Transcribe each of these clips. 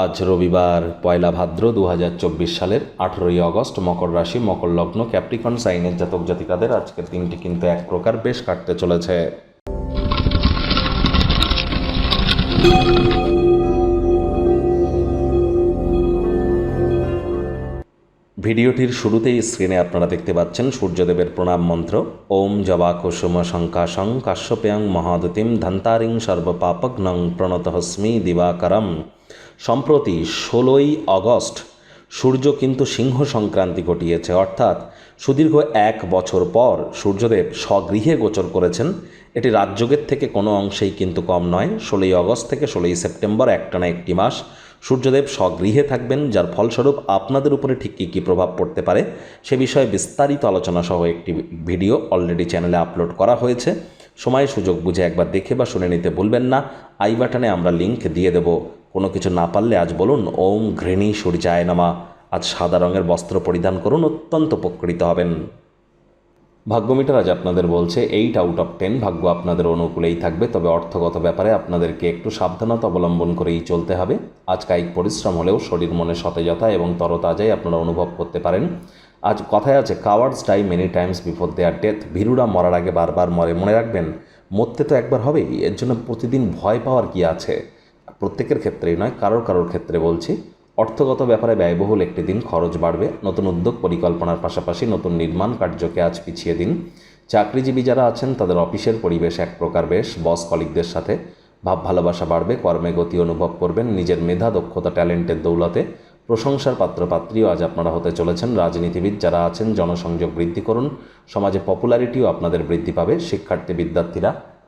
আজ রবিবার, পয়লা ভাদ্র দু হাজার চব্বিশ সালের আঠেরোই আগস্ট, মকর রাশি, মকর লগ্ন, ক্যাপ্রিকন, সাইনের জাতক জাতিকাদের আজকের দিনটি কিন্তু এক প্রকার বেশ কাটতে চলেছে। ভিডিওটির শুরুতেই স্ক্রিনে আপনারা দেখতে পাচ্ছেন সূর্যদেবের প্রণাম মন্ত্র। ওম জবা কুসুম শঙ্কাশং কাশ্যপেয়ং মহাদতিম ধন্তারিং সর্বপাপগ্নং প্রণতহস্মি দিবাকরম। সম্প্রতি ষোলোই অগস্ট সূর্য কিন্তু সিংহ সংক্রান্তি ঘটিয়েছে, অর্থাৎ সুদীর্ঘ এক বছর পর সূর্যদেব স্বগৃহে গোচর করেছেন। এটি রাজযোগের থেকে কোনো অংশেই কিন্তু কম নয়। ষোলোই অগস্ট থেকে ষোলোই সেপ্টেম্বর একটানা একটি মাস সূর্যদেব স্বগৃহে থাকবেন, যার ফলস্বরূপ আপনাদের উপরে ঠিক কী কী প্রভাব পড়তে পারে সে বিষয়ে বিস্তারিত আলোচনা সহ একটি ভিডিও অলরেডি চ্যানেলে আপলোড করা হয়েছে। সময় সুযোগ বুঝে একবার দেখে বা শুনে নিতে ভুলবেন না। আই বাটনে আমরা লিংক দিয়ে দেব কোনো কিছু না পারলে আজ বলুন, ওম ঘৃণী সূর্যায় নামা। আজ সাদা রঙের বস্ত্র পরিধান করুন, অত্যন্ত উপকৃত হবেন। ভাগ্যমিটার আজ আপনাদের বলছে এইট আউট অফ টেন ভাগ্য আপনাদের অনুকূলেই থাকবে, তবে অর্থগত ব্যাপারে আপনাদেরকে একটু সাবধানতা অবলম্বন করেই চলতে হবে। আজ কায়িক পরিশ্রম হলেও শরীর মনে সতেজতা এবং তরতাজাই আপনারা অনুভব করতে পারেন। আজ কথায় আছে cowards die many times before their death ভীরুরা মরার আগে বারবার মরে। মনে রাখবেন, মরতে তো একবার হবেই, এর জন্য প্রতিদিন ভয় পাওয়ার কি আছে? প্রত্যেকের ক্ষেত্রেই নয়, কারোর কারোর ক্ষেত্রে বলছি। অর্থগত ব্যাপারে ব্যয়বহুল একটি দিন, খরচ বাড়বে, নতুন উদ্যোগ পরিকল্পনার পাশাপাশি নতুন নির্মাণ কার্যকে আজ পিছিয়ে দিন। চাকরিজীবী যারা আছেন, তাদের অফিসের পরিবেশ এক প্রকার বেশ, বস কলিকদের সাথে ভাব ভালোবাসা বাড়বে, কর্মে গতি অনুভব করবেন, নিজের মেধা, দক্ষতা, ট্যালেন্টের দৌলতে প্রশংসার পাত্রপাত্রীও আজ আপনারা হতে চলেছেন। রাজনীতিবিদ যারা আছেন, জনসংযোগ বৃদ্ধি করুন, সমাজে পপুলারিটিও আপনাদের বৃদ্ধি পাবে, শিক্ষার্থী, বিদ্যার্থীরা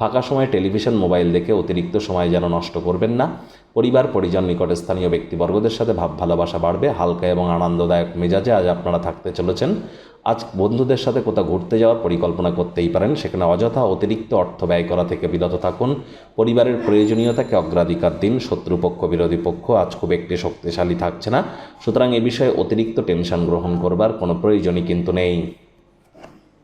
ফাঁকা সময় টেলিভিশন, মোবাইল দেখে অতিরিক্ত সময় যেন নষ্ট করবেন না। পরিবার, পরিজন নিকটে স্থানীয় ব্যক্তিবর্গদের সাথে ভাব, ভালোবাসা বাড়বে, হালকা এবং আনন্দদায়ক মেজাজে আজ আপনারা থাকতে চলেছেন। আজ বন্ধুদের সাথে কোথাও ঘুরতে যাওয়ার পরিকল্পনা করতেই পারেন, সেখানে অযথা অতিরিক্ত অর্থ ব্যয় করা থেকে বিরত থাকুন। পরিবারের প্রয়োজনীয়তাকে অগ্রাধিকার দিন, শত্রুপক্ষ, বিরোধী পক্ষ আজ খুব একটি শক্তিশালী থাকছে না। সুতরাং এ বিষয়ে অতিরিক্ত টেনশন গ্রহণ করবার কোনো প্রয়োজনই কিন্তু নেই।